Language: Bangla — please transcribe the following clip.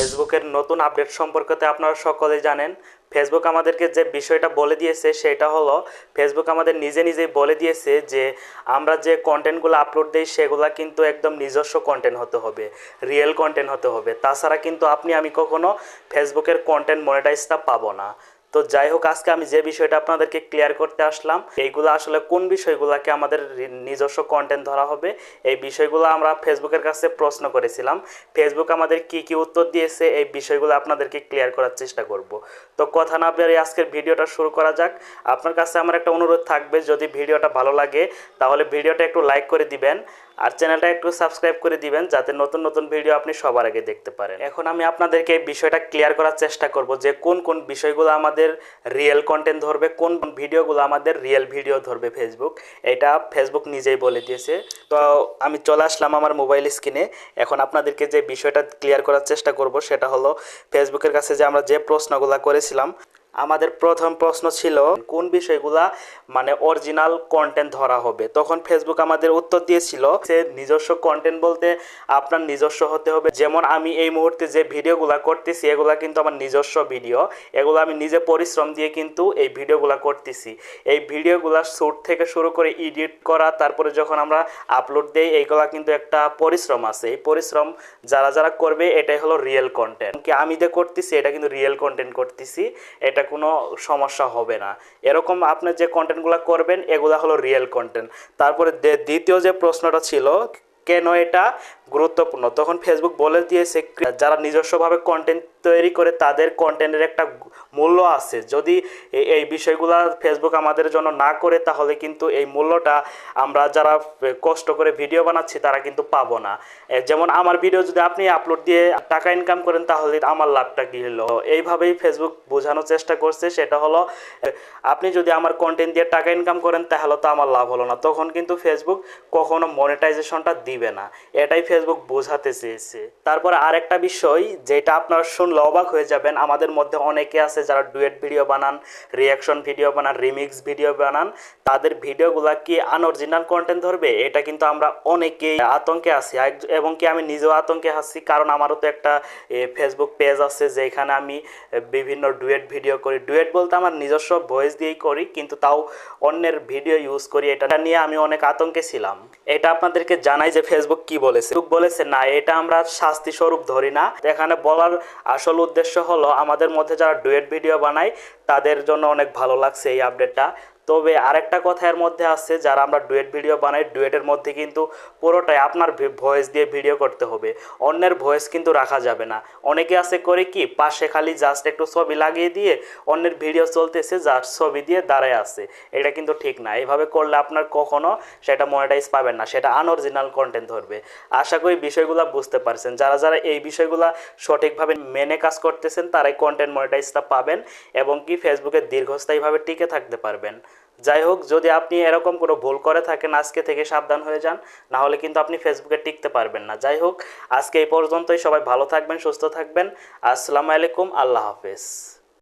ফেসবুকের নতুন আপডেট সম্পর্কে আপনারা সকলে জানেন। ফেসবুক আমাদেরকে যে বিষয়টা বলে দিয়েছে সেটা হলো, ফেসবুক আমাদের নিজে নিজেই বলে দিয়েছে যে, আমরা যে কন্টেন্টগুলো আপলোড দিই সেগুলো কিন্তু একদম নিজস্ব কন্টেন্ট হতে হবে, রিয়েল কন্টেন্ট হতে হবে। তাছাড়া কিন্তু আপনি, আমি কখনো ফেসবুকের কন্টেন্ট মনিটাইজটা পাবো না। তো যাই হোক, আজকে আমি যে বিষয়টা আপনাদেরকে ক্লিয়ার করতে আসলাম, এইগুলো আসলে কোন বিষয়গুলোকে আমাদের নিজস্ব কন্টেন্ট ধরা হবে, এই বিষয়গুলো আমরা ফেসবুকের কাছে প্রশ্ন করেছিলাম। ফেসবুক আমাদের কি কি উত্তর দিয়েছে, এই বিষয়গুলো আপনাদেরকে ক্লিয়ার করার চেষ্টা করব। তো কথা না বেরিয়ে আজকের ভিডিওটা শুরু করা যাক। আপনার কাছে আমার একটা অনুরোধ থাকবে, যদি ভিডিওটা ভালো লাগে, তাহলে ভিডিওটা একটু লাইক করে দিবেন, আর চ্যানেলটা একটু সাবস্ক্রাইব করে দিবেন, যাতে নতুন নতুন ভিডিও আপনি সবার আগে দেখতে পারেন। এখন আমি আপনাদেরকে এই বিষয়টা ক্লিয়ার করার চেষ্টা করব, যে কোন কোন বিষয়গুলো আমাদের রিয়েল কন্টেন্ট ধরবে, কোন ভিডিওগুলো আমাদের রিয়েল ভিডিও ধরবে ফেসবুক এটা ফেসবুক নিজেই বলে দিয়েছে। তো আমি চলে আসলাম আমার মোবাইল স্ক্রিনে এখন আপনাদেরকে যে বিষয়টা ক্লিয়ার করার চেষ্টা করব, সেটা হলো ফেসবুকের কাছে যে আমরা যে প্রশ্নগুলো করেছিলাম আমাদের প্রথম প্রশ্ন ছিল, কোন বিষয়গুলা মানে অরিজিনাল কন্টেন্ট ধরা হবে? তখন ফেসবুক আমাদের উত্তর দিয়েছিল যে, নিজস্ব কন্টেন্ট বলতে আপনার নিজস্ব হতে হবে। যেমন আমি এই মুহূর্তে যে ভিডিওগুলা করতেছি, এগুলা কিন্তু আমার নিজস্ব ভিডিও। এগুলো আমি নিজে পরিশ্রম দিয়ে কিন্তু এই ভিডিওগুলা করতেছি। এই ভিডিওগুলা শ্যুট থেকে শুরু করে এডিট করা, তারপরে যখন আমরা আপলোড দেই, এইগুলা কিন্তু একটা পরিশ্রম আছে। এই পরিশ্রম যারা যারা করবে, এটাই হলো রিয়েল কন্টেন্ট কি আমি যে করতেছি, এটা কিন্তু রিয়েল কন্টেন্ট করতেছি। এটা কোনো সমস্যা হবে না। এরকম আপনি যে কন্টেন্টগুলো করবেন, এগুলো হলো রিয়েল কন্টেন্ট তারপরে দ্বিতীয় যে প্রশ্নটা ছিল কেন এটা গুরুত্বপূর্ণ? তখন ফেসবুক বলে দিয়েছে, যারা নিজস্বভাবে কন্টেন্ট তৈরি করে তাদের কন্টেন্টের একটা মূল্য আছে। যদি এই বিষয়গুলো ফেসবুক আমাদের জন্য না করে, তাহলে কিন্তু এই মূল্যটা আমরা যারা কষ্ট করে ভিডিও বানাচ্ছি, তারা কিন্তু পাবো না। যেমন আমার ভিডিও যদি আপনি আপলোড দিয়ে টাকা ইনকাম করেন, তাহলে আমার লাভটা কী হলো? এইভাবেই ফেসবুক বোঝানোর চেষ্টা করছে। সেটা হলো আপনি যদি আমার কন্টেন্ট দিয়ে টাকা ইনকাম করেন, তাহলে তো আমার লাভ হলো না। তখন কিন্তু ফেসবুক কখনো মনিটাইজেশনটা দিবে না। এটাই ফেসবুক বোঝাতে চেয়েছে। তারপরে আরেকটা বিষয়, যেটা আপনারা শুনলে অবাক হয়ে যাবেন, আমাদের মধ্যে অনেকে আছে যারা ডুয়েট ভিডিও বানান রিয়াকশন ভিডিও বানান রিমিক্স ভিডিও বানান। তাদের ভিডিওগুলা কি আনঅরিজিনাল কন্টেন্ট ধরবে? এটা কিন্তু আমরা অনেকেই আতঙ্কে আছি। এবং কি আমি নিজেও আতঙ্কে আছি, কারণ আমারও তো একটা ফেসবুক পেজ আছে, যেখানে আমি বিভিন্ন ডুয়েট ভিডিও করি। ডুয়েট বলতে আমার নিজস্ব ভয়েস দিয়েই করি, কিন্তু তাও অন্যের ভিডিও ইউজ করি। এটা নিয়ে আমি অনেক আতঙ্কে ছিলাম। এটা আপনাদেরকে জানাই যে ফেসবুক কি বলেছে? ফেসবুক বলেছে, না, এটা আমরা শাস্তি স্বরূপ ধরি না। এখানে বলার আসল উদ্দেশ্য হলো, আমাদের মধ্যে যারা ডুয়েট ভিডিও বানায়, তাদের জন্য অনেক ভালো লাগছে এই আপডেটটা তবে আরেকটা কথা এর মধ্যে আছে, যারা আমরা ডুয়েট ভিডিও বানাই, ডুয়েটের মধ্যে কিন্তু পুরোটাই আপনার ভয়েস দিয়ে ভিডিও করতে হবে। অন্যের ভয়েস কিন্তু রাখা যাবে না। অনেকে আছে করে কি, পাশে খালি জাস্ট একটু ছবি লাগিয়ে দিয়ে অন্যের ভিডিও চলতেছে জাস্ট ছবি দিয়ে দাঁড়ায় আছে। এটা কিন্তু ঠিক না। এইভাবে করলে আপনার কখনো সেটা মনিটাইজ পাবেন না। সেটা আনঅরিজিনাল কন্টেন্ট ধরবে। আশা করি বিষয়গুলো বুঝতে পারছেন। যারা যারা এই বিষয়গুলো সঠিকভাবে মেনে কাজ করতেছেন, তারাই কন্টেন্ট মনিটাইজটা পাবেন এবং কি ফেসবুকে দীর্ঘস্থায়ীভাবে টিকে থাকতে পারবেন। যাই হোক, যদি আপনি এরকম কোনো ভুল করে থাকেন, আজকে থেকে সাবধান হয়ে যান, না হলে কিন্তু আপনি ফেসবুকে টিকতে পারবেন না। যাই হোক, আজকে এই পর্যন্তই। সবাই ভালো থাকবেন, সুস্থ থাকবেন। আসসালামু আলাইকুম, আল্লাহ হাফেজ।